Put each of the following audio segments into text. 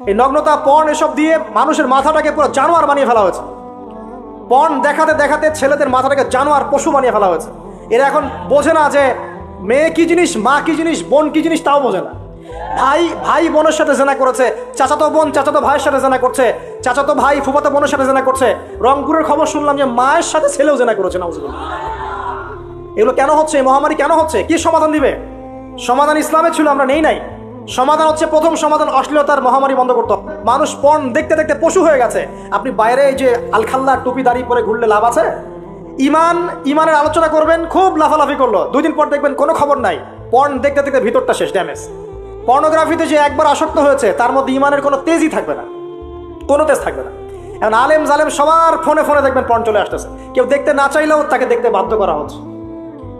এই নগ্নতা, পণ এসব দিয়ে মানুষের মাথাটাকে পুরো জানোয়ার বানিয়ে ফেলা হয়েছে। পণ দেখাতে দেখাতে ছেলেদের মাথাটাকে জানোয়ার পশু বানিয়ে ফেলা হয়েছে। এরা এখন বোঝে না যে মেয়ে কি জিনিস, মা কি জিনিস, বোন কি জিনিস তাও বোঝে না। ভাই ভাই বোনের সাথে জেনা করেছে, চাচাতো বোন চাচাতো ভাইয়ের সাথে জেনা করছে, চাচাতো ভাই ফুফাতো বোনের সাথে জেনা করছে। রংপুরের খবর শুনলাম যে মায়ের সাথে ছেলেও জেনা করেছে, নাউজুবিল্লাহ। এগুলো কেন হচ্ছে? মহামারী কেন হচ্ছে? কি সমাধান দিবে? সমাধান ইসলামে ছিল, আমরা নেই নাই। সমাধান হচ্ছে প্রথম সমাধান অশ্লীলতার মহামারী বন্ধ করতে মানুষ পণ দেখতে দেখতে পশু হয়ে গেছে। আপনি বাইরে এই যে আলখাল্লা টুপি দাঁড়িয়ে পরে ঘুরলে লাভ আছে? ইমান, ইমানের আলোচনা করবেন, খুব লাফালাফি করল। দুই দিন পর দেখবেন কোনো খবর নাই। পণ দেখতে দেখতে ভিতরটা শেষ ড্যামেজ পর্নোগ্রাফিতে যে একবার আসক্ত হয়েছে, তার মধ্যে ইমানের কোনো তেজই থাকবে না। কোনো তেজ থাকবে না। এখন আলেম জালেম সবার ফোনে ফোনে দেখবেন পণ চলে আসতেছে। কেউ দেখতে না চাইলেও তাকে দেখতে বাধ্য করা হচ্ছে।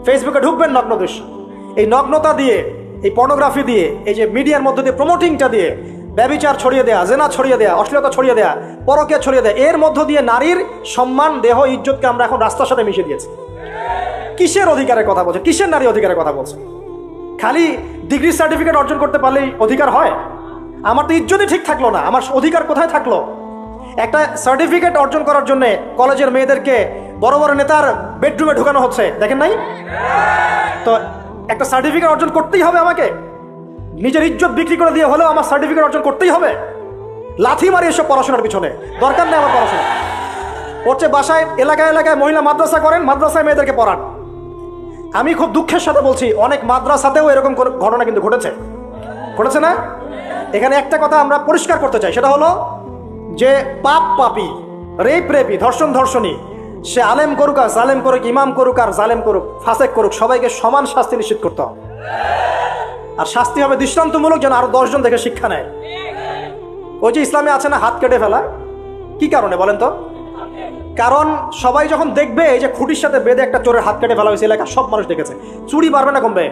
ফেসবুকে ঢুকবেন নগ্ন দৃশ্য। এই নগ্নতা দিয়ে এই পর্নোগ্রাফি দিয়ে, এই যে মিডিয়ার মধ্যে দিয়ে প্রমোটিংটা দিয়ে, ব্যবিচার ছড়িয়ে দেয়া, জেনা ছড়িয়ে দেয়া, অশ্লীলতা ছড়িয়ে দেয়া, পরকে ছড়িয়ে দেয়া, এর মধ্য দিয়ে নারীর সম্মান, দেহ, ইজ্জতকে আমরা এখন রাস্তার সাথে মিশিয়ে দিয়েছি। কিসের অধিকারের কথা বলছে? কিসের নারী অধিকারের কথা বলছে? খালি ডিগ্রি সার্টিফিকেট অর্জন করতে পারলেই অধিকার হয়? আমার তো ইজ্জতই ঠিক থাকল না, আমার অধিকার কোথায় থাকল? একটা সার্টিফিকেট অর্জন করার জন্য কলেজের মেয়েদেরকে বড় বড় নেতার বেডরুমে ঢুকানো হচ্ছে, দেখেন নাই? তো একটা সার্টিফিকেট অর্জন করতেই হবে আমাকে। নিজের ইজ্জত বিক্রি করে দিয়ে হলেও আমার সার্টিফিকেট অর্জন করতেই হবে। লাথি মারি এসব পড়াশোনার পিছনে। দরকার নেই আমার পড়াশোনা। হচ্ছে বাসায়, এলাকায় এলাকায় মহিলা মাদ্রাসা করেন, মাদ্রাসায় মেয়েদেরকে পড়ান। আমি খুব দুঃখের সাথে বলছি, অনেক মাদ্রাসাতেও এরকম ঘটনা কিন্তু ঘটেছে। ঘটেছে না? এখানে একটা কথা আমরা পরিষ্কার করতে চাই, সেটা হলো যে পাপ পাপি, রেপ রেপি, ধর্ষণ ধর্ষণী সে আলেম করুক আর জালেম করুক, ইমাম করুক আর জালেম করুক, ফাসেক করুক, সবাইকে সমান শাস্তি নিশ্চিত করতে হবে। আর শাস্তি হবে দৃষ্টান্তমূলক যেন আরও দশজন দেখে শিক্ষা নেয়। ওই যে ইসলামে আছে না, হাত কেটে ফেলা? কি কারণে বলেন তো? কারণ সবাই যখন দেখবে, এই যে খুঁটির সাথে বেঁধে একটা চোরের হাত কেটে ফেলা হয়েছে, এলাকা সব মানুষ দেখেছে। চুরি বাড়বে না কমবে।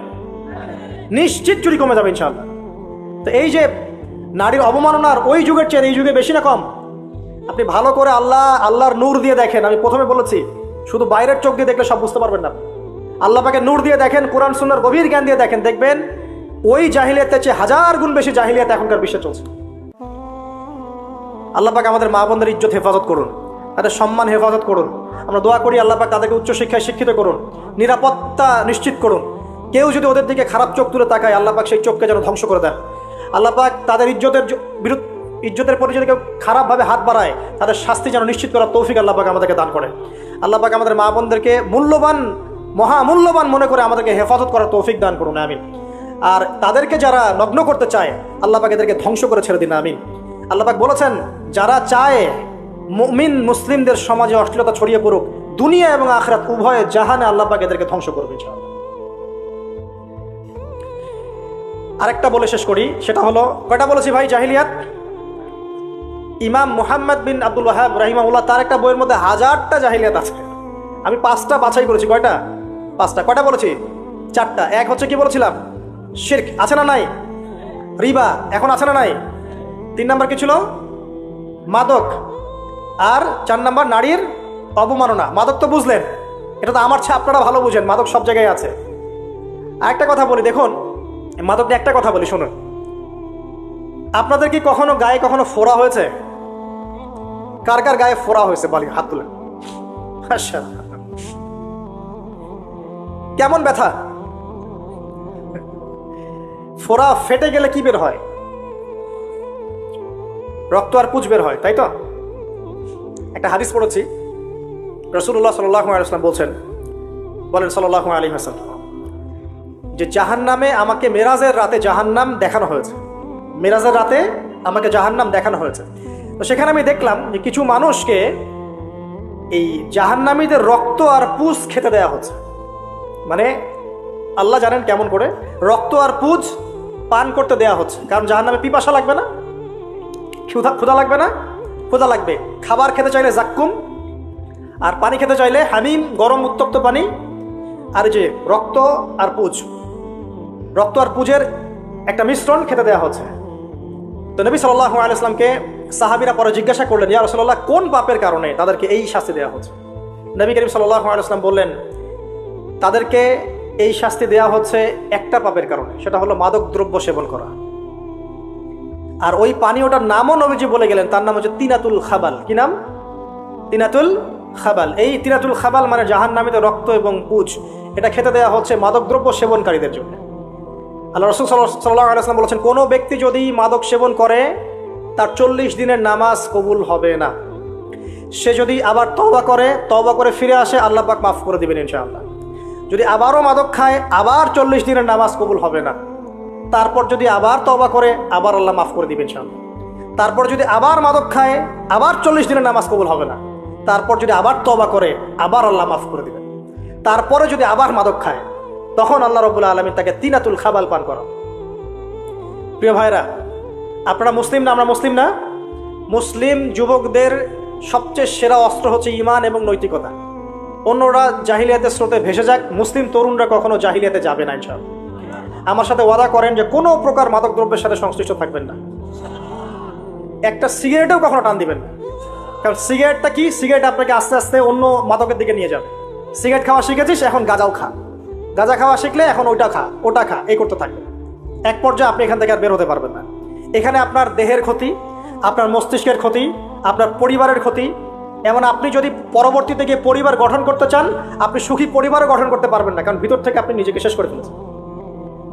নিশ্চিত চুরি কমে যাবে ইনশাল্লাহ তো এই যে নারীর অবমাননার ওই যুগের চেয়ে এই যুগে বেশি না কম? আপনি ভালো করে আল্লাহ, আল্লাহর নূর দিয়ে দেখেন। আমি প্রথমে বলেছি, শুধু বাইরের চোখ দিয়ে দেখলে সব বুঝতে পারবেন না। আল্লাহ পাকে নূর দিয়ে দেখেন, কোরআন, সুন্নার গভীর জ্ঞান দিয়ে দেখেন। দেখবেন, ওই জাহিলিয়াতের চেয়ে হাজার গুণ বেশি জাহিলিয়াত এখনকার বিশ্বে চলছে। আল্লাহ পাক আমাদের মা বোনদের ইজ্জত হেফাজত করুন, তাদের সম্মান হেফাজত করুন। আমরা দোয়া করি আল্লাহ পাক তাদেরকে উচ্চশিক্ষায় শিক্ষিত করুন, নিরাপত্তা নিশ্চিত করুন। কেউ যদি ওদের দিকে খারাপ চোখ তুলে তাকায়, আল্লাহ পাক সেই চোখকে যেন ধ্বংস করে দেন। আল্লাহ পাক তাদের ইজ্জতের বিরুদ্ধ ইজ্জতের প্রতি যদি কেউ খারাপভাবে হাত বাড়ায়, তাদের শাস্তি যেন নিশ্চিত করার তৌফিক আল্লাহ পাক আমাদেরকে দান করে। আল্লাহ পাক আমাদের মা বোনদেরকে মূল্যবান, মহামূল্যবান মনে করে আমাদেরকে হেফাজত করার তৌফিক দান করুন, আমিন। আর তাদেরকে যারা নগ্ন করতে চায়, আল্লাহ পাক এদেরকে ধ্বংস করে ছেড়ে দিন, আমিন। আল্লাহ পাক বলেছেন, যারা চায় মুমিন মুসলিমদের সমাজে অশ্লীলতা ছড়িয়ে পড়ুক, দুনিয়া এবং আখরাত উভয়ে জাহানে আল্লাহ পাক এদেরকে ধ্বংস করবে। আরেকটা বলে শেষ করি, সেটা হলো, কয়টা বলেছি ভাই জাহিলিয়াত? ইমাম মুহাম্মদ বিন আব্দুল ওয়াহাব রাহিমাউল্লাহ তার একটা বইয়ের মধ্যে হাজারটা জাহিলিয়াত আছে। আমি পাঁচটা বাছাই করেছি, কয়টা? পাঁচটা। কয়টা বলেছি? চারটা। এক হচ্ছে কি বলেছিলাম? শির্ক। আছে না নাই? রিবা। এখন আছে না নাই? তিন নাম্বার কি ছিল? মাদক। আর চার নাম্বার নারীর অবমাননা। মাদক তো বুঝলেন। এটা তো আমার চেয়ে আপনারা ভালো বুঝেন। মাদক সব জায়গায় আছে। আর একটা কথা বলি, দেখুন। মাদক নিয়ে একটা কথা বলি, শুনুন। আপনাদের কি কখনো গায়ে কখনো ফোড়া হয়েছে? কার কার গায়ে ফোড়া হয়েছে বলি, হাত তুলে। আচ্ছা। কেমন ব্যথা? ফোড়া ফেটে গেলে কি বের হয়? রক্ত আর পুজ বের হয়, তাই তো? একটা হাদিস পড়েছি। রসুল্লাহ সাল্লাম বলছেন, বলেন সাল্লাহ আলী হাসান যে জাহান্নামে আমাকে মেরাজের রাতে জাহান্নাম দেখানো হয়েছে। মেরাজের রাতে আমাকে জাহান্নাম দেখানো হয়েছে। তো সেখানে আমি দেখলাম যে কিছু মানুষকে এই জাহান্নামীদের রক্ত আর পুজ খেতে দেয়া হচ্ছে। মানে আল্লাহ জানেন কেমন করে রক্ত আর পুজ পান করতে দেয়া হচ্ছে। কারণ জাহান্নামে পিপাসা লাগবে না, ক্ষুধা ক্ষুধা লাগবে না, ক্ষুধা লাগবে। খাবার খেতে চাইলে জাক্কুম, আর পানি খেতে চাইলে হামিম, গরম উত্তপ্ত পানি, আর যে রক্ত আর পুজ। রক্ত আর পুজের একটা মিশ্রণ খেতে দেওয়া হচ্ছে। তো নবী সাল্লাহ আলাইসলামকে সাহাবিরা পরে জিজ্ঞাসা করলেন, ইয়া রসল্লাহ কোন পাপের কারণে তাদেরকে এই শাস্তি দেওয়া হচ্ছে? নবী করিম সাল্লাহ বললেন, তাদেরকে এই শাস্তি দেওয়া হচ্ছে একটা পাপের কারণে, সেটা হলো মাদক দ্রব্য সেবন করা। আর ওই পানীয়টার নামও নবীজি বলে গেলেন, তার নাম হচ্ছে তিনাতুল খাবাল। কি নাম? তিনাতুল খাবাল। এই তিনাতুল খাবাল মানে জাহান নামিতে রক্ত এবং পুজ, এটা খেতে দেওয়া হচ্ছে মাদকদ্রব্য সেবনকারীদের জন্য। আল্লাহ রসুল সাল্লাহ আলাইসলাম বলেছেন, কোনো ব্যক্তি যদি মাদক সেবন করে তার চল্লিশ দিনের নামাজ কবুল হবে না। সে যদি আবার তবা করে তবা করে ফিরে আসে, আল্লাহ পাক মাফ করে দিবেন ইনশাআল্লাহ। যদি আবারও মাদক খায়, আবার চল্লিশ দিনের নামাজ কবুল হবে না। তারপর যদি আবার তবা করে, আবার আল্লাহ মাফ করে দিবেন ইনশাআল্লাহ। তারপর যদি আবার মাদক খায়, আবার চল্লিশ দিনের নামাজ কবুল হবে না। তারপর যদি আবার তবা করে, আবার আল্লাহ মাফ করে দিবেন। তারপরে যদি আবার মাদক খায়, তখন আল্লাহ রবুল্লা আলমী তাকে তিনাতুল খাবাল পান করা প্রিয় ভাইরা আপনারা মুসলিম না, আমরা মুসলিম না? মুসলিম যুবকদের সবচেয়ে সেরা অস্ত্র হচ্ছে ইমান এবং নৈতিকতা। অন্যরা জাহিলিয়াতের স্রোতে ভেসে যাক, মুসলিম তরুণরা কখনো জাহিলিয়াতে যাবে না ইনশাল আমার সাথে ওয়াদা করেন যে কোনো প্রকার মাদক দ্রব্যের সাথে সংশ্লিষ্ট থাকবেন না। একটা সিগারেটেও কখনো টান দিবেন না। কারণ সিগারেটটা কি? সিগারেট আপনাকে আস্তে আস্তে অন্য মাদকের দিকে নিয়ে যাবে। সিগারেট খাওয়া শিখেছিস? এখন গাঁজাও খা। গাঁজা খাওয়া শিখলে এখন ওইটা খা, ওটা খা, এই করতে থাকবে। এক পর্যায়ে আপনি এখান থেকে আর বের হতে পারবেন না। এখানে আপনার দেহের ক্ষতি, আপনার মস্তিষ্কের ক্ষতি, আপনার পরিবারের ক্ষতি। এমন আপনি যদি পরবর্তীতে গিয়ে পরিবার গঠন করতে চান, আপনি সুখী পরিবারও গঠন করতে পারবেন না, কারণ ভিতর থেকে আপনি নিজেকে শেষ করে ফেলেছেন।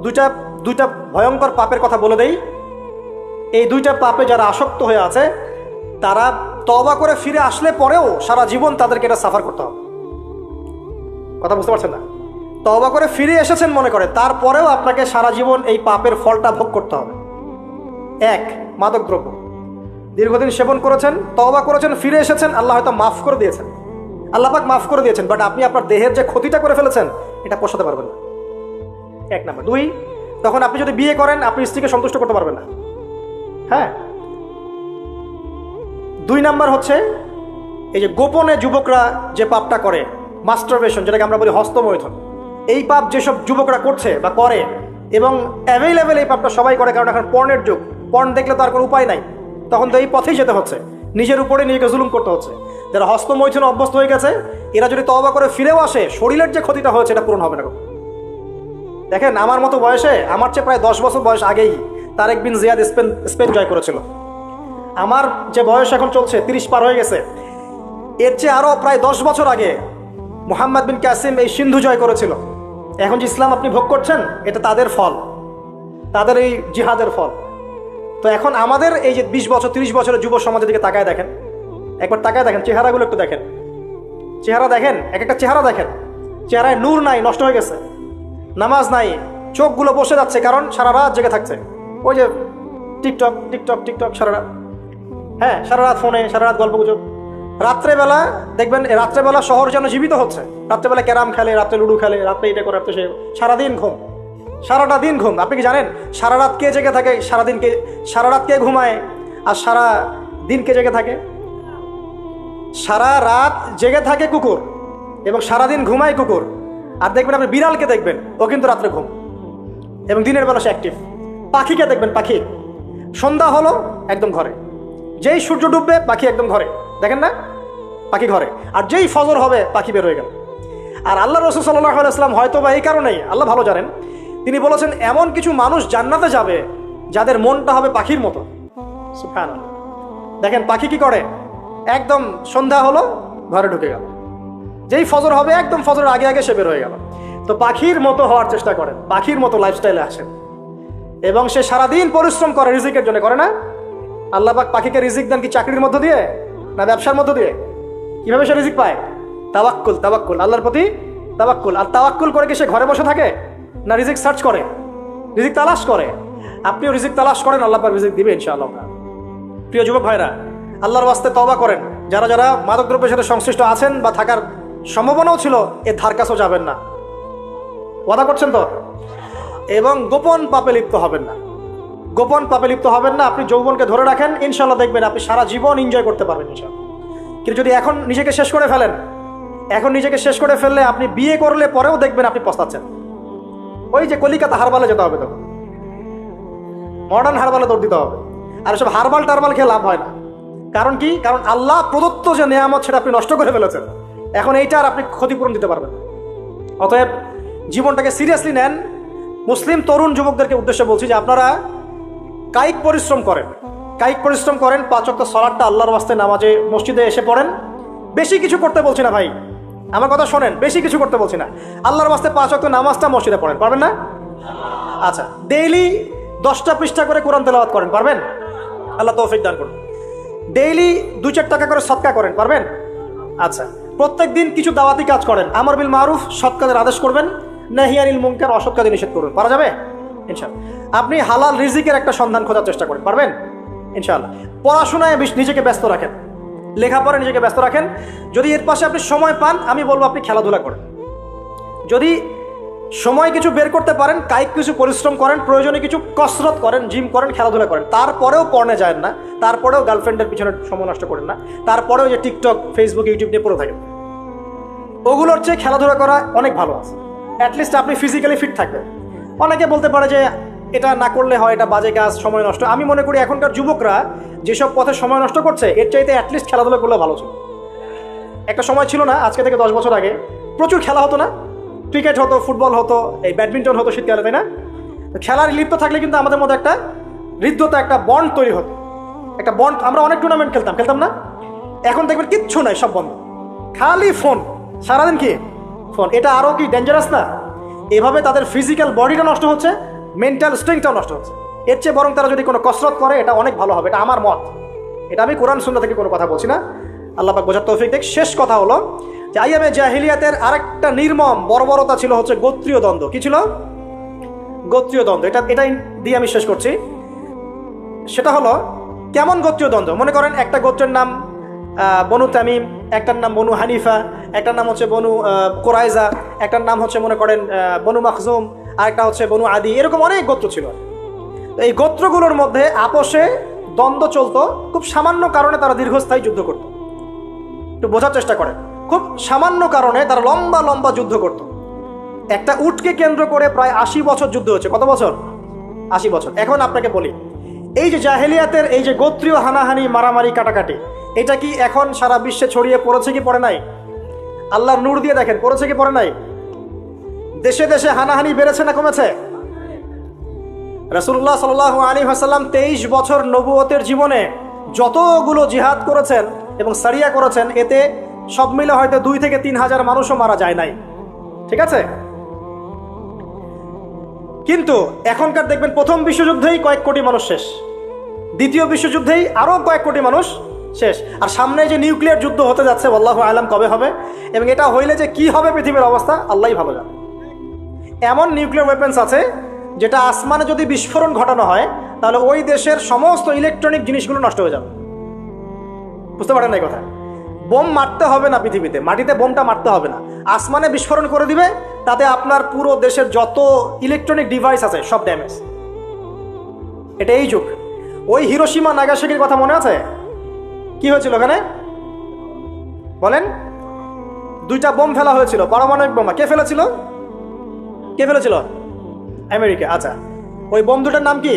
দুইটা দুইটা ভয়ঙ্কর পাপের কথা বলে দেই। এই দুইটা পাপে যারা আসক্ত হয়ে আছে, তারা তবা করে ফিরে আসলে পরেও সারা জীবন তাদেরকে এটা সাফার করতে হবে। কথা বুঝতে পারছেন না? তবা করে ফিরে এসেছেন মনে করে, তারপরেও আপনাকে সারা জীবন এই পাপের ফলটা ভোগ করতে হবে। এক, মাদকদ্রব্য। দীর্ঘদিন সেবন করেছেন তবা করেছেন, ফিরে এসেছেন, আল্লাহ হয়তো মাফ করে দিয়েছেন। আল্লাহ পাক মাফ করে দিয়েছেন বাট আপনি আপনার দেহের যে ক্ষতিটা করে ফেলেছেন, এটা পোষাতে পারবেন না। এক নাম্বার। দুই, তখন আপনি যদি বিয়ে করেন, আপনি স্ত্রীকে সন্তুষ্ট করতে পারবেন না। হ্যাঁ? দুই নাম্বার হচ্ছে, এই যে গোপনে যুবকরা যে পাপটা করে মাস্টারবেশন যেটাকে আমরা বলি হস্তমৈথন, এই পাপ যেসব যুবকরা করছে বা করে, এবং অ্যাভেলেবেল এই পাপটা সবাই করে, কারণ এখন পর্নের যুগ পর্ন দেখলে তো আর কোনো উপায় নাই। তখন তো এই পথেই যেতে হচ্ছে। নিজের উপরে নিজেকে জুলুম করতে হচ্ছে। যারা হস্তমৈথুন অভ্যস্ত হয়ে গেছে, এরা যদি তবা করে ফিরেও আসে, শরীরের যে ক্ষতিটা হয়েছে, এটা পূরণ হবে না দেখেন, আমার মতো বয়সে, আমার চেয়ে প্রায় দশ বছর বয়স আগেই Tariq bin Ziyad Spain Spain জয় করেছিল। আমার যে বয়স এখন চলছে, তিরিশ পার হয়ে গেছে, এর চেয়ে আরও প্রায় দশ বছর আগে মোহাম্মদ বিন কাসিম এই সিন্ধু জয় করেছিল। এখন যে ইসলাম আপনি ভোগ করছেন, এটা তাদের ফল। তাদের এই জিহাদের ফল। তো এখন আমাদের এই যে বিশ বছর, তিরিশ বছরের যুব সমাজের দিকে তাকায় দেখেন। একবার তাকায় দেখেন, চেহারাগুলো একটু দেখেন। চেহারা দেখেন, এক একটা চেহারা দেখেন। চেহারায় নূর নাই, নষ্ট হয়ে গেছে। নামাজ নাই, চোখগুলো বসে যাচ্ছে কারণ সারা রাত জেগে থাকছে। ওই যে টিকটক টিকটক টিকটক, সারা রাত। হ্যাঁ সারা রাত ফোনে, সারা রাত গল্প গুজব রাত্রেবেলা দেখবেন রাত্রেবেলা শহর যেন জীবিত হচ্ছে। রাত্রেবেলা ক্যারাম খেলে, রাত্রে লুডু খেলে, রাত্রে এটা করে, রাত্রে সে সারাদিন ঘুম। সারাটা দিন ঘুম, আপনি কি জানেন? সারা রাত কে জেগে থাকে সারাদিন কে, সারা রাত কে ঘুমায়? আর সারা দিন কে জেগে থাকে? সারা রাত জেগে থাকে কুকুর, এবং সারাদিন ঘুমায় কুকুর। আর দেখবেন আপনি বিড়ালকে দেখবেন, ও কিন্তু রাত্রে ঘুম। এবং দিনের বেলা সে অ্যাক্টিভ পাখিকে দেখবেন, পাখি। সন্ধ্যা হলো, একদম ঘরে। যেই সূর্য ডুববে, পাখি একদম ঘরে। দেখেন না? পাখি ঘরে। আর যেই ফজর হবে, পাখি বের হয়ে গেল। আর আল্লাহ রসুল সাল্লাহ আলাইসলাম হয়তো বা এই কারণেই, আল্লাহ ভালো জানেন তিনি বলেছেন, এমন কিছু মানুষ জান্নাতে যাবে যাদের মনটা হবে পাখির মতো। দেখেন, পাখি কি করে? একদম সন্ধ্যা হলো, ঘরে ঢুকে গেল। যেই ফজর হবে, একদম ফজরের আগে আগে সে বের হয়ে গেল। তো পাখির মতো হওয়ার চেষ্টা করেন পাখির মতো লাইফস্টাইলে আসেন এবং সে সারাদিন পরিশ্রম করে, রিজিকের জন্য করে না। আল্লাহ পাক পাখিকে রিজিক দেন কি চাকরির মধ্য দিয়ে, না ব্যবসার মধ্য দিয়ে? কীভাবে সে রিজিক পায়? তাবাক্কুল তাবাক্কুল আল্লাহর প্রতি তাবাক্কুল আর তাবাক্কুল করে কি সে ঘরে বসে থাকে? না রিজিক সার্চ করে, রিজিক তালাশ করে। আপনিও রিজিক তালাশ করেন, আল্লাহ রিজিক দিবে ইনশাআল্লাহ। প্রিয় যুবক ভাইরা, আল্লাহর বাস্তে তবা করেন। যারা যারা মাদকদ্রব্যের সাথে সংশ্লিষ্ট আছেন বা থাকার সম্ভাবনাও ছিল, এ ধার কাছেও যাবেন না। ওয়াদা করছেন তো? এবং গোপন পাপে লিপ্ত হবেন না। গোপন পাপে লিপ্ত হবেন না, আপনি যৌবনকে ধরে রাখেন ইনশাল্লাহ দেখবেন আপনি সারা জীবন এনজয় করতে পারবেন কিন্তু যদি এখন নিজেকে শেষ করে ফেলেন, এখন নিজেকে শেষ করে ফেললে আপনি বিয়ে করলে পরেও দেখবেন আপনি পস্তাচ্ছেন। ওই যে কলিকাতা হারবালে যেতে হবে তখন। মডার্ন হারবালে দৌড় দিতে হবে। আর সব হারবাল টারবাল খেয়ে লাভ হয় না। কারণ কি? কারণ আল্লাহ প্রদত্ত যে নিয়ামত সেটা আপনি নষ্ট করে ফেলেছেন। এখন এইটা আর আপনি ক্ষতিপূরণ দিতে পারবেন অতএব জীবনটাকে সিরিয়াসলি নেন। মুসলিম, তরুণ যুবকদেরকে উদ্দেশ্যে বলছি যে আপনারা কায়িক পরিশ্রম করেন। কায়িক পরিশ্রম করেন, পাঁচ অক্ট সলাটটা আল্লাহর বাস্তে নামাজে মসজিদে এসে পড়েন। বেশি কিছু করতে বলছি না ভাই। আমার কথা শোনেন, বেশি কিছু করতে বলছি না। আল্লাহর বাস্তে পাঁচ অক্ট নামাজটা মসজিদে পড়েন, পারবেন না? আচ্ছা ডেইলি দশটা পৃষ্ঠা করে কোরআন তেলাওয়াত করেন, পারবেন? আল্লাহ তৌফিক দান করুন। ডেইলি দু চার টাকা করে সৎকা করেন, পারবেন? আচ্ছা প্রত্যেক দিন কিছু দাওয়াতি কাজ করেন, আমর বিল মারুফ সৎ কাজের আদেশ করবেন নাহিয়ানিল মুনকার অসৎ কাজে নিষেধ করবেন পারা যাবে? ইনশাল্লাহ আপনি হালাল রিজিকের একটা সন্ধান খোঁজার চেষ্টা করেন, পারবেন? ইনশাল্লাহ পড়াশোনায় নিজেকে ব্যস্ত রাখেন। লেখাপড়ায় নিজেকে ব্যস্ত রাখেন। যদি এর পাশে আপনি সময় পান, আমি বলব আপনি খেলাধুলা করেন। যদি সময় কিছু বের করতে পারেন, কায়িক কিছু পরিশ্রম করেন, প্রয়োজনে কিছু কসরত করেন, জিম করেন, খেলাধুলা করেন, তারপরেও পড়নে যায় না, তারপরেও গার্লফ্রেন্ডের পিছনে সময় নষ্ট করেন না, তারপরেও যে টিকটক, ফেসবুক, ইউটিউব নিয়ে পড়ে থাকেন। ওগুলোর চেয়ে খেলাধুলা করা অনেক ভালো আছে। অ্যাটলিস্ট আপনি ফিজিক্যালি ফিট থাকবেন। অনেকে বলতে পারে যে এটা না করলে হয়, এটা বাজে কাজ, সময় নষ্ট। আমি মনে করি এখনকার যুবকরা যেসব পথে সময় নষ্ট করছে, এর চাইতে অ্যাটলিস্ট খেলাধুলা করলে ভালো ছিল। একটা সময় ছিল না, আজকে থেকে দশ বছর আগে। প্রচুর খেলা হতো না। ক্রিকেট হতো, ফুটবল হতো, এই ব্যাডমিন্টন হতো শীতকালে, তাই না? খেলার লিপ্ত থাকলে কিন্তু আমাদের মধ্যে একটা হৃদ্যতা, একটা বন্ড তৈরি হতো। একটা বন্ড আমরা অনেক টুর্নামেন্ট খেলতাম খেলতাম না? এখন দেখবেন কিচ্ছু নাই, সব বন্ধ। খালি ফোন সারাদিন কি? ফোন এটা আরও কি ডেঞ্জারাস না? এভাবে তাদের ফিজিক্যাল বডিটা নষ্ট হচ্ছে মেন্টাল স্ট্রেংথটাও নষ্ট হচ্ছে। এর চেয়ে বরং তারা যদি কোনো কসরত করে, এটা অনেক ভালো হবে, এটা আমার মত। এটা আমি কোরআন সুন্না থেকে কোনো কথা বলছি না। আল্লাহ পাক বোঝার তৌফিক দেখ। শেষ কথা হলো যে আইয়ামে জাহিলিয়াতের আরেকটা নির্মম বর্বরতা ছিল হচ্ছে গোত্রীয় দ্বন্দ্ব। কি ছিল? গোত্রীয় দ্বন্দ্ব। এটা এটাই দিয়ে আমি শেষ করছি। সেটা হলো কেমন গোত্রীয় দ্বন্দ্ব? মনে করেন একটা গোত্রের নাম বনু তামিম, একটার নাম বনু হানিফা, একটার নাম হচ্ছে বনু কোরাইজা, একটার নাম হচ্ছে মনে করেন বনু মাখজুম আর একটা হচ্ছে বনু আদি, এরকম অনেক গোত্র ছিল। এই গোত্রগুলোর মধ্যে আপোষে দ্বন্দ্ব চলতো, খুব সামান্য কারণে তারা দীর্ঘস্থায়ী যুদ্ধ করত। একটু বোঝার চেষ্টা করেন, খুব সামান্য কারণে তারা লম্বা লম্বা যুদ্ধ করত। একটা উটকে কেন্দ্র করে প্রায় আশি বছর যুদ্ধ হচ্ছে কত বছর? আশি বছর। এখন আপনাকে বলি, এই যে জাহেলিয়াতের এই যে গোত্রীয় হানাহানি, মারামারি, কাটাকাটি, এটা কি এখন সারা বিশ্বে ছড়িয়ে পড়েছে কি পড়ে নাই? আল্লাহর নূর দিয়ে দেখেন, পড়েছে কি পড়ে নাই? দেশে দেশে হানাহানি বেড়েছে না কমেছে? রাসুল্লাহ সাল আলী হাসাল্লাম তেইশ বছর নবুয়তের জীবনে যতগুলো জিহাদ করেছেন এবং সারিয়া করেছেন, এতে সব মিলে হয়তো দুই থেকে তিন হাজার মানুষও মারা যায় নাই। ঠিক আছে? কিন্তু এখনকার দেখবেন প্রথম বিশ্বযুদ্ধেই কয়েক কোটি মানুষ শেষ। দ্বিতীয় বিশ্বযুদ্ধেই আরও কয়েক কোটি মানুষ শেষ। আর সামনে যে নিউক্লিয়ার যুদ্ধ হতে যাচ্ছে, আল্লাহ আলাম কবে হবে? এবং এটা হইলে যে কি হবে পৃথিবীর অবস্থা, আল্লাহই ভালো জানে। এমন নিউক্লিয়ার ওয়েপেন্স আছে যেটা আসমানে যদি বিস্ফোরণ ঘটানো হয়, তাহলে ওই দেশের সমস্ত ইলেকট্রনিক জিনিসগুলো নষ্ট হয়ে যাবে। বুঝতে পারেন না এই কথা? বোম মারতে হবে না পৃথিবীতে, মাটিতে বোমটা মারতে হবে না। আসমানে বিস্ফোরণ করে দিবে, তাতে আপনার পুরো দেশের যত ইলেকট্রনিক ডিভাইস আছে, সব ড্যামেজ এটা এই যুগ। ওই হিরোসীমা নাগাসাকির কথা মনে আছে? কি হয়েছিল ওখানে? বলেন। দুইটা বোম ফেলা হয়েছিল, পারমাণবিক বোমা। কে ফেলেছিল? কে ফেলেছিল? আমেরিকা আচ্ছা। ওই বোম দুটার নাম কি?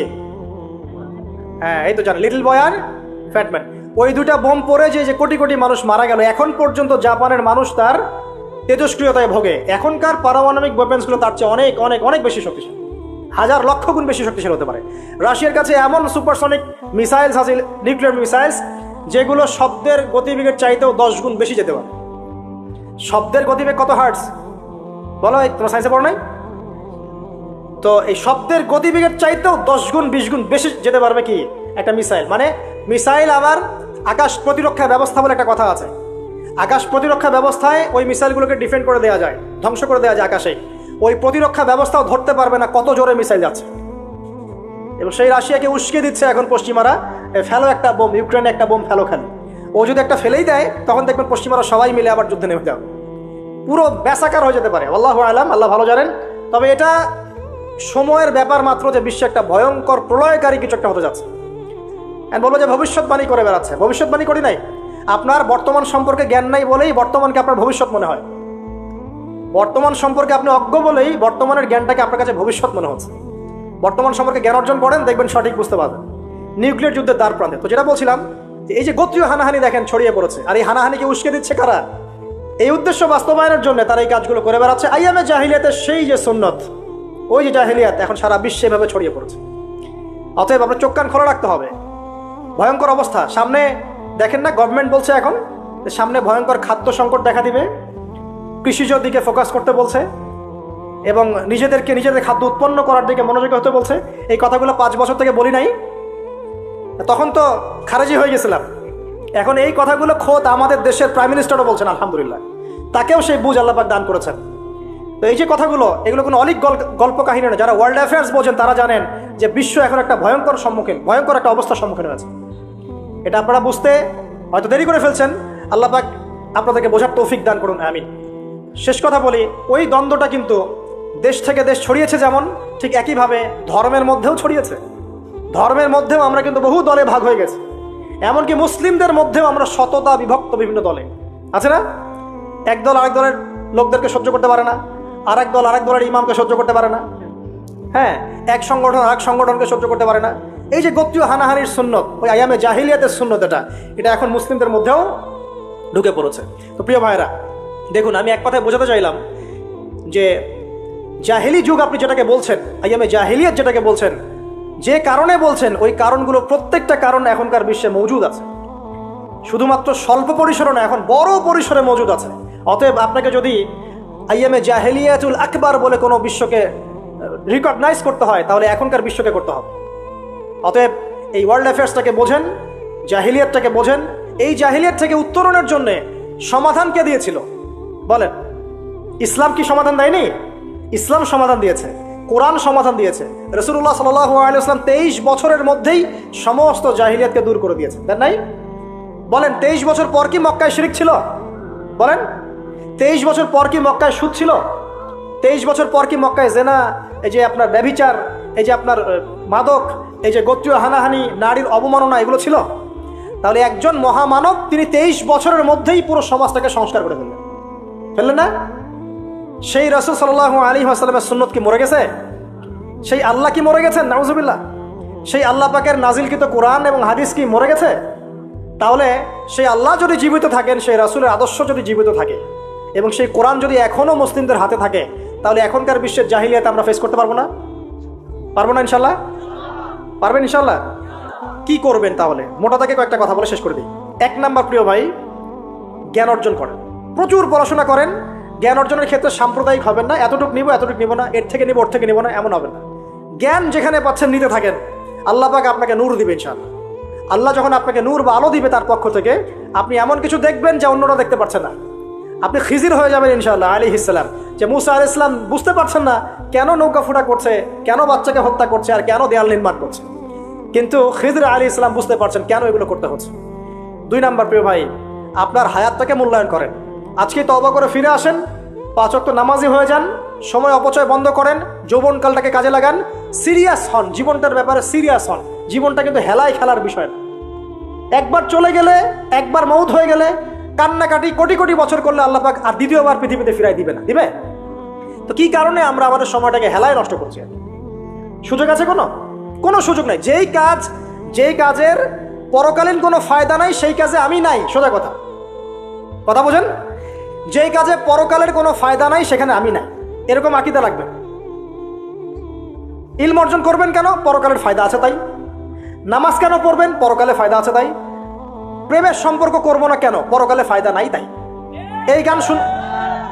হ্যাঁ এই তো জানো, লিটল বয় আর ফ্যাটম্যান ওই দুটা বোম পড়ে যে কোটি কোটি মানুষ মারা গেল, এখন পর্যন্ত জাপানের মানুষ তার তেজস্ক্রিয়তায় ভোগে। এখনকার পারমাণবিক ওয়েপেন্সগুলো তার চেয়ে অনেক অনেক অনেক বেশি শক্তিশালী। হাজার লক্ষ গুণ বেশি শক্তিশালী হতে পারে। রাশিয়ার কাছে এমন সুপারসনিক মিসাইলস আছে নিউক্লিয়ার মিসাইলস যেগুলো শব্দের গতিবেগের চাইতেও দশ গুণ বেশি যেতে পারে। শব্দের গতিবেগ কত হার্টস বলো তোমার সায়েন্সে পড়ো নাই? তো এই শব্দের গতিবেগের চাইতেও দশ গুণ, বিশ গুণ বেশি যেতে পারবে কি? একটা মিসাইল। মানে মিসাইল আবার আকাশ প্রতিরক্ষা ব্যবস্থা বলে একটা কথা আছে। আকাশ প্রতিরক্ষা ব্যবস্থায় ওই মিসাইলগুলোকে ডিফেন্ড করে দেওয়া যায়, ধ্বংস করে দেওয়া যায় আকাশে ওই প্রতিরক্ষা ব্যবস্থাও ধরতে পারবে না, কত জোরে মিসাইল যাচ্ছে। এবং সেই রাশিয়াকে উস্কে দিচ্ছে এখন পশ্চিমারা ফেলো একটা বোম, ইউক্রেনে একটা বোম ফেলো খালি। ও যদি একটা ফেলেই দেয়, তখন দেখবেন পশ্চিমারা সবাই মিলে আবার যুদ্ধে নেমে যাবে। পুরো ব্যাসাকার হয়ে যেতে পারে। আল্লাহ আলাম, আল্লাহ ভালো জানেন। তবে এটা সময়ের ব্যাপার মাত্র যে বিশ্বে একটা ভয়ঙ্কর প্রলয়কারী কিছু একটা হতে যাচ্ছে। And বলব যে ভবিষ্যৎবাণী করে বেড়াচ্ছে। ভবিষ্যৎবাণী করি নাই। আপনার বর্তমান সম্পর্কে জ্ঞান নাই বলেই বর্তমানকে আপনার ভবিষ্যৎ মনে হয়। বর্তমান সম্পর্কে আপনি অজ্ঞ বলেই বর্তমানের জ্ঞানটাকে আপনার কাছে ভবিষ্যৎ মনে হচ্ছে। বর্তমান সম্পর্কে জ্ঞান অর্জন করেন, দেখবেন সঠিক বুঝতে পারবেন। নিউক্লিয়ার যুদ্ধের দ্বার প্রান্তে। তো যেটা বলছিলাম, যে এই যে গোত্রীয় হানাহানি দেখেন, ছড়িয়ে পড়েছে। আর এই হানাহানিকে উস্কে দিচ্ছে কারা? এই উদ্দেশ্য বাস্তবায়নের জন্য তারা এই কাজগুলো করে বেড়াচ্ছে। আইয়ামে জাহিলিয়াতের সেই যে সুন্নত ওই যে জাহেলিয়াত, এখন সারা বিশ্বে এভাবে ছড়িয়ে পড়েছে। অতএব আপনার চোখ কান খোলা রাখতে হবে। ভয়ঙ্কর অবস্থা। সামনে দেখেন না গভর্নমেন্ট বলছে এখন সামনে ভয়ঙ্কর খাদ্য সংকট দেখা দিবে। কৃষিজ দিকে ফোকাস করতে বলছে এবং নিজেদেরকে নিজেদের খাদ্য উৎপন্ন করার দিকে মনোযোগী হতে বলছে। এই কথাগুলো পাঁচ বছর থেকে বলি নাই। তখন তো খারেজি হয়ে গেছিলাম। এখন এই কথাগুলো খোদ আমাদের দেশের প্রাইম মিনিস্টারও বলছেন, আলহামদুলিল্লাহ। তাকেও সেই বুঝ আল্লাপাক দান করেছেন। তো এই যে কথাগুলো, এগুলো কোনো অলিক গল- গল্প কাহিনী নয়। যারা ওয়ার্ল্ড অ্যাফেয়ার্স বোঝেন, তারা জানেন যে বিশ্ব এখন একটা ভয়ঙ্কর সম্মুখীন, ভয়ঙ্কর একটা অবস্থার সম্মুখীন হয়েছে। এটা আপনারা বুঝতে হয়তো দেরি করে ফেলছেন। আল্লাপাক আপনাদেরকে বোঝার তৌফিক দান করুন, আমিন। শেষ কথা বলি, ওই দ্বন্দ্বটা কিন্তু দেশ থেকে দেশ ছড়িয়েছে যেমন, ঠিক একইভাবে ধর্মের মধ্যেও ছড়িয়েছে। ধর্মের মধ্যেও আমরা কিন্তু বহু দলে ভাগ হয়ে গেছি। এমনকি মুসলিমদের মধ্যেও আমরা শততা বিভক্ত বিভিন্ন দলে। আছে না? এক দল আরেক দলের লোকদেরকে সহ্য করতে পারে না। আর এক দল আরেক দলের ইমামকে সহ্য করতে পারে না। হ্যাঁ এক সংগঠন আরেক সংগঠনকে সহ্য করতে পারে না। এই যে গোত্রীয় হানাহানির সুন্নত, ওই আয়ামে জাহিলিয়াতের সুন্নত এটা এটা এখন মুসলিমদের মধ্যেও ঢুকে পড়েছে। তো প্রিয় ভাইরা দেখুন, আমি এক কথায় বোঝাতে চাইলাম যে জাহেলি যুগ আপনি যেটাকে বলছেন আইয়ামে জাহিলিয়াত যেটাকে বলছেন, যে কারণে বলছেন, ওই কারণগুলো প্রত্যেকটা কারণ এখনকার বিশ্বে মজুদ আছে। শুধুমাত্র স্বল্প পরিসরে না, এখন বড় পরিসরে মজুদ আছে। অতএব আপনাকে যদি আইএমএ জাহেলিয়াতুল আকবার বলে কোনো বিশ্বকে রিকগনাইজ করতে হয়, তাহলে এখনকার বিশ্বকে করতে হবে। অতএব এই ওয়ার্ল্ড অ্যাফেয়ার্সটাকে বোঝেন, জাহিলিয়াতটাকে বোঝেন। এই জাহিলিয়াত থেকে উত্তরণের জন্যে সমাধান কে দিয়েছিল? বলেন, ইসলাম কি সমাধান দেয়নি? ইসলাম সমাধান দিয়েছে, কোরআন সমাধান দিয়েছে। রসুল্লাহ সাল্লাম তেইশ বছরের মধ্যেই সমস্ত জাহিলিয়াতকে দূর করে দিয়েছে তাই নাই? বলেন, তেইশ বছর পর কি মক্কায় শিরিক ছিল? বলেন তেইশ বছর পর কি মক্কায় সুদ ছিল? তেইশ বছর পর কি মক্কায় জেনা, এই যে আপনার ব্যভিচার, এই যে আপনার মাদক, এই যে গোত্রীয় হানাহানি, নারীর অবমাননা, এগুলো ছিল? তাহলে একজন মহামানব তিনি তেইশ বছরের মধ্যেই পুরো সমাজটাকে সংস্কার করে ফেললেন। ফেললেন না? সেই রসুল সাল্লাহ আলী আসালামের সুন্নত কি মরে গেছে? সেই আল্লাহ কি মরে গেছেন? নাউজুবিল্লাহ। সেই আল্লাহ পাকের নাজিলকৃত কোরআন এবং হাদিস কি মরে গেছে? তাহলে সেই আল্লাহ যদি জীবিত থাকেন, সেই রাসুলের আদর্শ যদি জীবিত থাকে এবং সেই কোরআন যদি এখনও মুসলিমদের হাতে থাকে, তাহলে এখনকার বিশ্বের জাহিলিয়াত আমরা ফেস করতে পারব না? পারব না ইনশাল্লাহ? পারবেন ইনশাল্লাহ? কি করবেন তাহলে? মোটা তাকে কয়েকটা কথা বলে শেষ করে দিই। এক নাম্বার প্রিয় ভাই, জ্ঞান অর্জন করেন। প্রচুর পড়াশোনা করেন, জ্ঞান অর্জনের ক্ষেত্রে সাম্প্রদায়িক হবেন না, এতটুকু নিব এতটুকু নিব না, এর থেকে নিব, ওর থেকে নিব না, এমন হবে না। জ্ঞান যেখানে পাচ্ছেন, নিতে থাকেন। আল্লাহ পাক আপনাকে নূর দিবে ইনশাআল্লাহ। আল্লাহ যখন আপনাকে নূর বা আলো দিবে তার পক্ষ থেকে, আপনি এমন কিছু দেখবেন যা অন্যরা দেখতে পারছে না। আপনি খিজির হয়ে যাবেন ইনশাল্লাহ আলী ইসলাম যে মুসা আল ইসলাম বুঝতে পারছেন না কেন নৌকা ফুটা করছে, কেন বাচ্চাকে হত্যা করছে আর কেন দেয়াল নির্মাণ করছে। কিন্তু খিজির আলী ইসলাম বুঝতে পারছেন কেন এগুলো করতে হচ্ছে। দুই নাম্বার প্রিয় ভাই, আপনার হায়াতটাকে মূল্যায়ন করেন। আজকে তবা করে ফিরে আসেন, পাঁচ অক্ট নামাজি হয়ে যান, সময় অপচয় বন্ধ করেন যৌবনকালটাকে কাজে লাগান। সিরিয়াস হন, জীবনটার ব্যাপারে সিরিয়াস হন। জীবনটা কিন্তু হেলায় খেলার বিষয় একবার চলে গেলে, একবার মৌত হয়ে গেলে কান্নাকাটি কোটি কোটি বছর করলে আল্লাহ পাক আর দ্বিতীয়বার পৃথিবীতে ফিরাই দিবে না, দিবে? তো কি কারণে আমরা আমাদের সময়টাকে হেলায় নষ্ট করছি সুযোগ আছে কোনো? কোনো সুযোগ নাই। যেই কাজ, যেই কাজের পরকালীন কোনো ফায়দা নাই, সেই কাজে আমি নাই। সোজা কথা। কথা বোঝেন? যেই কাজে পরকালের কোনো ফায়দা নাই, সেখানে আমি নাই। এরকম আকিদা লাগবে ইলম অর্জন করবেন কেন? পরকালের ফায়দা আছে তাই। নামাজ কেন পড়বেন? পরকালে ফায়দা আছে তাই। প্রেমের সম্পর্ক করব না কেন? পরকালে ফায়দা নাই তাই। এই গান শুন,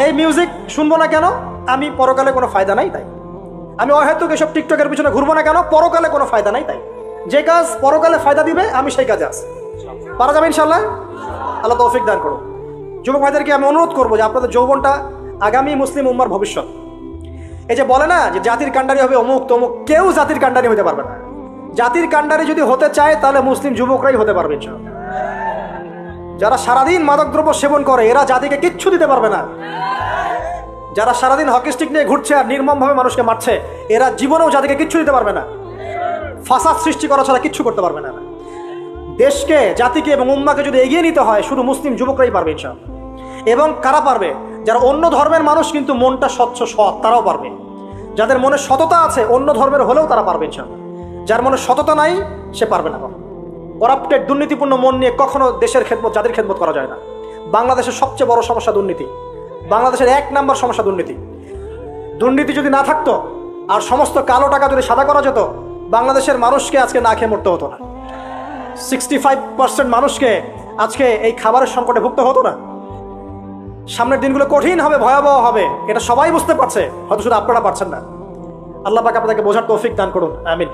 এই মিউজিক শুনব না কেন? আমি পরকালে কোনো ফায়দা নাই তাই। আমি অহেতুক এসব টিকটকের পিছনে ঘুরবো না কেন? পরকালে কোনো ফায়দা নাই তাই। যে কাজ পরকালে ফায়দা দিবে, আমি সেই কাজে আছি। পারা যাবে ইনশাল্লাহ আল্লাহ তৌফিক দান করো যুবক ভাইদেরকে আমি অনুরোধ করব যে আপনাদের যৌবনটা আগামী মুসলিম উম্মার ভবিষ্যৎ। এই যে বলে না যে জাতির কাণ্ডারি হবে অমুক তমুক, কেউ জাতির কাণ্ডারি হতে পারবে না। জাতির কাণ্ডারি যদি হতে চায়, তাহলে মুসলিম যুবকরাই হতে পারবে ইনশাআল্লাহ। যারা সারাদিন মাদকদ্রব্য সেবন করে, এরা জাতিকে কিচ্ছু দিতে পারবে না। যারা সারাদিন হকি স্টিক নিয়ে ঘুরছে আর নির্মমভাবে মানুষকে মারছে, এরা জীবনেও জাতিকে কিচ্ছু দিতে পারবে না। ফাসাদ সৃষ্টি করা ছাড়া কিচ্ছু করতে পারবে না। দেশকে, জাতিকে এবং উম্মাকে যদি এগিয়ে নিতে হয়, শুধু মুসলিম যুবকরাই পারবে ইনশাআল্লাহ। এবং কারা পারবে? যারা অন্য ধর্মের মানুষ কিন্তু মনটা স্বচ্ছ, সৎ, তারাও পারবে। যাদের মনে সততা আছে, অন্য ধর্মের হলেও তারা পারবে ইনশাআল্লাহ। যার মনে সততা নাই, সে পারবে না করাপ্টেড দুর্নীতিপূর্ণ মন নিয়ে কখনো দেশের খেদমত, জাতির খেদমত করা যায় না। বাংলাদেশের সবচেয়ে বড় সমস্যা দুর্নীতি। বাংলাদেশের এক নম্বর সমস্যা দুর্নীতি। দুর্নীতি যদি না থাকতো, আর সমস্ত কালো টাকা যদি সাদা করা যেত, বাংলাদেশের মানুষকে আজকে না খেয়ে মরতে হতো না। সিক্সটি ফাইভ পার্সেন্ট মানুষকে আজকে এই খাবারের সংকটে ভুগতে হতো না। সামনের দিনগুলো কঠিন হবে, ভয়াবহ হবে, এটা সবাই বুঝতে পারছে। হয়তো শুধু আপনারা পারছেন না। আল্লাহ পাক আপনাকে বোঝার তৌফিক দান করুন। আমিন।